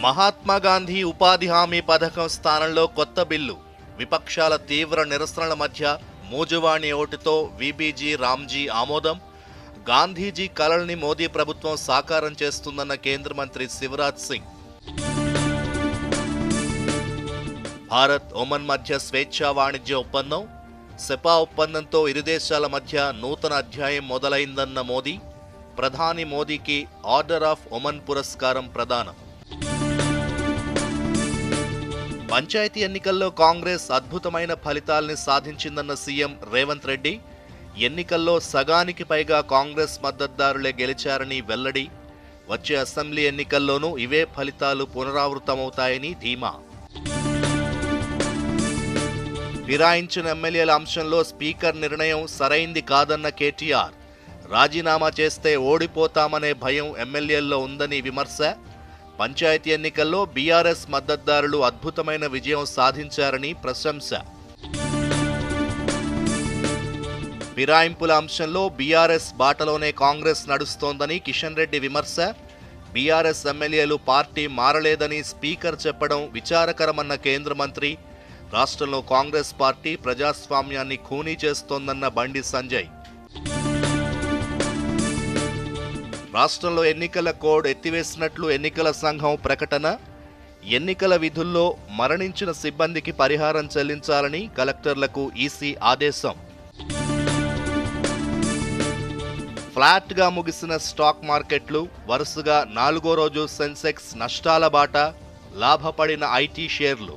మహాత్మా గాంధీ ఉపాధి హామీ పథకం స్థానంలో కొత్త బిల్లు. విపక్షాల తీవ్ర నిరసనల మధ్య మూజువాణి ఓటుతో విబీజీ రామ్జీ ఆమోదం. గాంధీజీ కలల్ని మోదీ ప్రభుత్వం సాకారం చేస్తుందన్న కేంద్ర మంత్రి శివరాజ్ సింగ్. భారత్ ఒమన్ మధ్య స్వేచ్ఛా వాణిజ్య ఒప్పందం. సెపా ఒప్పందంతో ఇరు దేశాల మధ్య నూతన అధ్యాయం మొదలైందన్న మోదీ. ప్రధాని మోదీకి ఆర్డర్ ఆఫ్ ఒమన్ పురస్కారం ప్రదానం. పంచాయతీ ఎన్నికల్లో కాంగ్రెస్ అద్భుతమైన ఫలితాల్ని సాధించిందన్న సీఎం రేవంత్ రెడ్డి ఎన్నికల్లో సగానికి పైగా కాంగ్రెస్ మద్దతుదారులే గెలిచారని వెల్లడి. వచ్చే అసెంబ్లీ ఎన్నికల్లోనూ ఇవే ఫలితాలు పునరావృతమవుతాయని ధీమా. ఫిరాయించిన ఎమ్మెల్యేల అంశంలో స్పీకర్ నిర్ణయం సరైంది కాదన్న కేటీఆర్. రాజీనామా చేస్తే ఓడిపోతామనే భయం ఎమ్మెల్యేల్లో ఉందని విమర్శ. పంచాయతీ ఎన్నికల్లో బీఆర్ఎస్ మద్దతుదారులు అద్భుతమైన విజయం సాధించారని ప్రశంస. ఫిరాయింపుల అంశంలో బీఆర్ఎస్ బాటలోనే కాంగ్రెస్ నడుస్తోందని కిషన్ రెడ్డి విమర్శ. బీఆర్ఎస్ ఎమ్మెల్యేలు పార్టీ మారలేదని స్పీకర్ చెప్పడం విచారకరమన్న కేంద్ర మంత్రి. రాష్ట్రంలో కాంగ్రెస్ పార్టీ ప్రజాస్వామ్యాన్ని ఖూనీ చేస్తోందన్న బండి సంజయ్. రాష్ట్రంలో ఎన్నికల కోడ్ ఎత్తివేసినట్లు ఎన్నికల సంఘం ప్రకటన ఎన్నికల విధుల్లో మరణించిన సిబ్బందికి పరిహారం చెల్లించాలని కలెక్టర్లకు ఈసీ ఆదేశం. ఫ్లాట్గా ముగిసిన స్టాక్ మార్కెట్లు వరుసగా నాలుగో రోజు సెన్సెక్స్ నష్టాల బాట లాభపడిన ఐటీ షేర్లు.